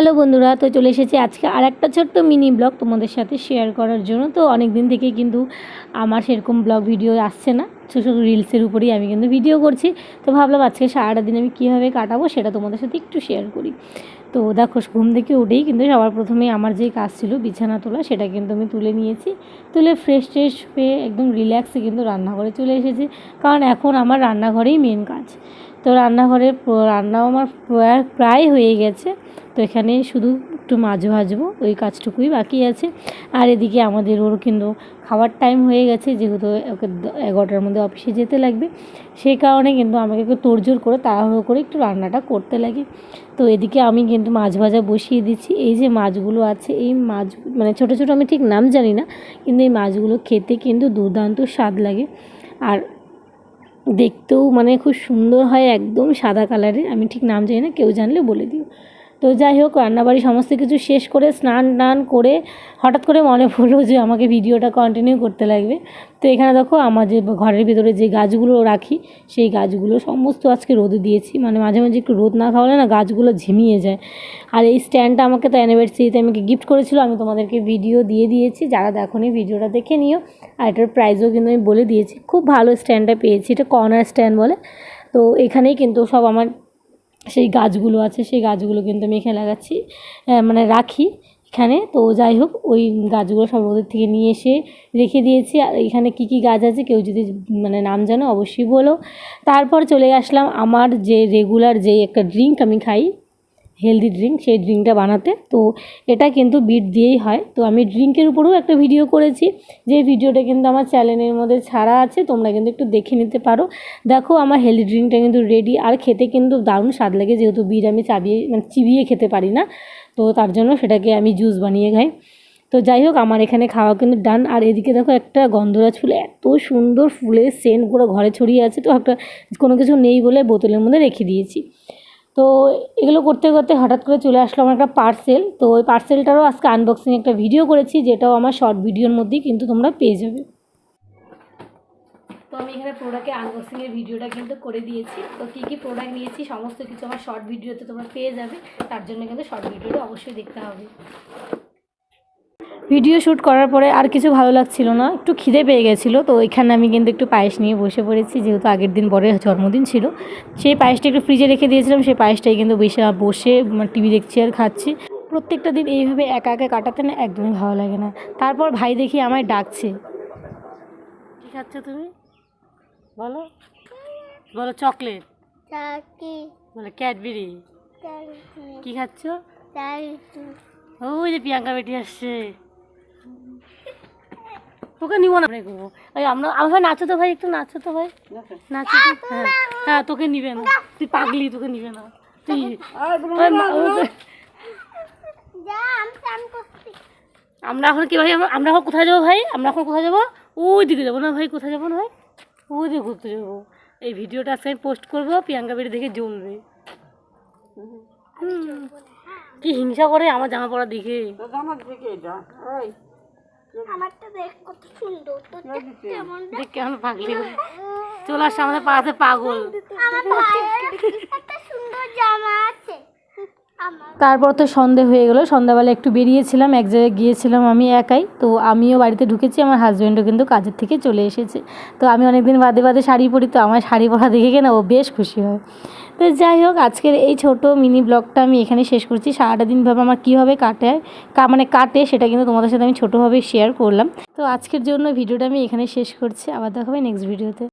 Hello বন্ধুরা, তো চলে এসেছি আজকে আর একটা ছোট্ট মিনি ব্লগ তোমাদের সাথে শেয়ার করার জন্য। তো অনেক দিন থেকেই কিন্তু আমার সেরকম ব্লগ ভিডিও আসছে না, ছোটো ছোটো রিলসের উপরেই আমি কিন্তু ভিডিও করছি। তো ভাবলাম আজকে সারাটা দিন আমি কীভাবে কাটাবো সেটা তোমাদের সাথে একটু শেয়ার করি। তো দেখো, ঘুম থেকে উঠেই কিন্তু সবার প্রথমে আমার যে কাজ ছিল, বিছানা তোলা, সেটা কিন্তু আমি তুলে নিয়েছি। তুলে ফ্রেশ ট্রেশ হয়ে একদম রিল্যাক্সে কিন্তু রান্নাঘরে চলে এসেছি। কারণ এখন আমার রান্নাঘরেই মেন কাজ। তো রান্নাঘরের রান্নাও আমার প্রায় হয়ে গেছে। তো এখানে শুধু একটু মাছ ভাজবো, ওই কাজটুকুই বাকি আছে। আর এদিকে আমাদের ওর কিন্তু খাওয়ার টাইম হয়ে গেছে, যেহেতু ওকে এগারোটার মধ্যে অফিসে যেতে লাগবে। সেই কারণে কিন্তু আমাকে একটু তোড়জোড় করে তাড়াহুড়ো করে একটু রান্নাটা করতে লাগে। তো এদিকে আমি কিন্তু মাছ ভাজা বসিয়ে দিচ্ছি। এই যে মাছগুলো আছে, এই মাছ মানে ছোটো ছোটো আমি ঠিক নাম জানি না, কিন্তু এই মাছগুলো খেতে কিন্তু দুর্দান্ত স্বাদ লাগে। আর দেখতেও মানে খুব সুন্দর হয়, একদম সাদা কালারের আমি ঠিক নাম জানি না, কেউ জানলে বলে দিও। তো যাই হোক, রান্নাবাড়ি সমস্ত কিছু শেষ করে স্নান টান করে হঠাৎ করে মনে পড়ল যে আমাকে ভিডিওটা কন্টিনিউ করতে লাগবে। তো এখানে দেখো আমার যে ঘরের ভিতরে যে গাছগুলো রাখি, সেই গাছগুলো সমস্ত আজকে রোদে দিয়েছি। মানে মাঝে মাঝে একটু রোদ না খাওয়ালে না গাছগুলো ঝিমিয়ে যায়। আর এই স্ট্যান্ডটা আমাকে তো অ্যানিভার্সারিতে আমাকে গিফট করেছিল, আমি তোমাদেরকে ভিডিও দিয়ে দিয়েছি। যারা দেখোনি ভিডিওটা দেখে নিও। আর এটার প্রাইসও কিন্তু আমি বলে দিয়েছি। খুব ভালো স্ট্যান্ডটা পেয়েছি, এটা কর্নার স্ট্যান্ড বলে। তো এখানেই কিন্তু সব আমার সেই গাছগুলো আছে, সেই গাছগুলো কিন্তু আমি এখানে লাগাচ্ছি মানে রাখি এখানে। তো যাই হোক, ওই গাছগুলো সব ওদের থেকে নিয়ে এসে রেখে দিয়েছি। আর এখানে কী কী গাছ আছে কেউ যদি মানে নাম জানো অবশ্যই বলো। তারপর চলে আসলাম আমার যে রেগুলার যে একটা ড্রিঙ্ক আমি খাই হেলদি ড্রিঙ্ক সেই ড্রিঙ্কটা বানাতে। তো এটা কিন্তু বিট দিয়েই হয়। তো আমি ড্রিঙ্কের উপরেও একটা ভিডিও করেছি। যে ভিডিওটা কিন্তু আমার চ্যানেলের মধ্যে ছাড়া আছে, তোমরা কিন্তু একটু দেখে নিতে পারো। দেখো, আমার হেলদি ড্রিঙ্কটা কিন্তু রেডি আর খেতে কিন্তু দারুণ স্বাদ লাগে, যেহেতু বিট আমি চাবিয়ে মানে চিবিয়ে খেতে পারি না। তো তার জন্য সেটাকে আমি জুস বানিয়ে খাই। তো যাই হোক, আমার এখানে খাওয়া কিন্তু ডান আর এদিকে দেখো, একটা গন্ধরাজ ফুল, এত সুন্দর ফুলের সেন্ট পুরো ঘরে ছড়িয়ে আছে। তো একটা কোনো কিছু নেই বলে বোতলের মধ্যে রেখে দিয়েছি। তো এগুলো করতে করতে হঠাৎ করে চলে আসলো আমার একটা পার্সেল তো ওই পার্সেলটারও আজকে আনবক্সিং একটা ভিডিও করেছি, যেটাও আমার শর্ট ভিডিওর মধ্যেই কিন্তু তোমরা পেয়ে যাবে। তো আমি এখানে প্রোডাক্টে আনবক্সিংয়ের ভিডিওটা কিন্তু করে দিয়েছি। তো কী কী প্রোডাক্ট নিয়েছি, সমস্ত কিছু আমার শর্ট ভিডিওতে তোমরা পেয়ে যাবে। তার জন্য কিন্তু শর্ট ভিডিওটা অবশ্যই দেখতে হবে। ভিডিও শ্যুট করার পরে আর কিছু ভালো লাগছিল না একটু খিদে পেয়ে গেছিল তো এখানে আমি কিন্তু একটু পায়েস নিয়ে বসে পড়েছি যেহেতু আগের দিন বরের জন্মদিন ছিল। সেই পায়েসটা একটু ফ্রিজে রেখে দিয়েছিলাম সেই পায়েসটাই কিন্তু বসে বসে টিভি দেখছি আর খাচ্ছি। প্রত্যেকটা দিন এইভাবে একা একা কাটাতে না একদমই ভালো লাগে না। তারপর ভাই দেখি আমায় ডাকছে। কী খাচ্ছ তুমি? বলো। বলো চকলেট। বলো ক্যাডবেরি। কী খাচ্ছ? ওই যে প্রিয়াঙ্কা বেটি আসছে। তোকে নিব না। আমরা করব ওই আমরা আমার ভাই নাচো তো ভাই একটু নাচো তো ভাই। নাচো। তো। হ্যাঁ হ্যাঁ তোকে নিবে না। তুই পাগলি তোকে নিবে না। তুই আমরা এখন কি ভাই? আমরা- এখন কোথায় যাব ভাই? আমরা এখন কোথায় যাব? ওই দিকে যাব না ভাই কোথায় যাব না ভাই? ওই দিকে ঘুরতে যাব। এই ভিডিওটা আজকে আমি পোস্ট করব প্রিয়াঙ্কা বেটি দেখে জ্বলবে। কি হিংসা করে আমার জামা পড়া দেখে? আমারটা দেখ কত সুন্দর তোর কেমন দেখ কেমন পাগলি চলে আসছে আমাদের পাড়াতে পাগল। একটা সুন্দর জামা আছে। তারপর তো সন্ধে হয়ে গেলো সন্ধ্যাবেলা একটু বেরিয়েছিলাম এক জায়গায় গিয়েছিলাম আমি একাই। তো আমিও বাড়িতে ঢুকেছি আমার হাজব্যান্ডও কিন্তু কাজের থেকে চলে এসেছে। তো আমি অনেকদিন বাদে বাদে শাড়ি পরি তো আমার শাড়ি পরা দেখে কিনা ও বেশ খুশি হয়। তো যাই হোক, আজকের এই ছোট মিনি ব্লগটা আমি এখানে শেষ করছি। সারাটা দিন ভাবে আমার কীভাবে কাটে মানে কাটে, সেটা কিন্তু তোমাদের সাথে আমি ছোটোভাবে শেয়ার করলাম। তো আজকের জন্য ভিডিওটা আমি এখানে শেষ করছি। আবার দেখাবে নেক্সট ভিডিওতে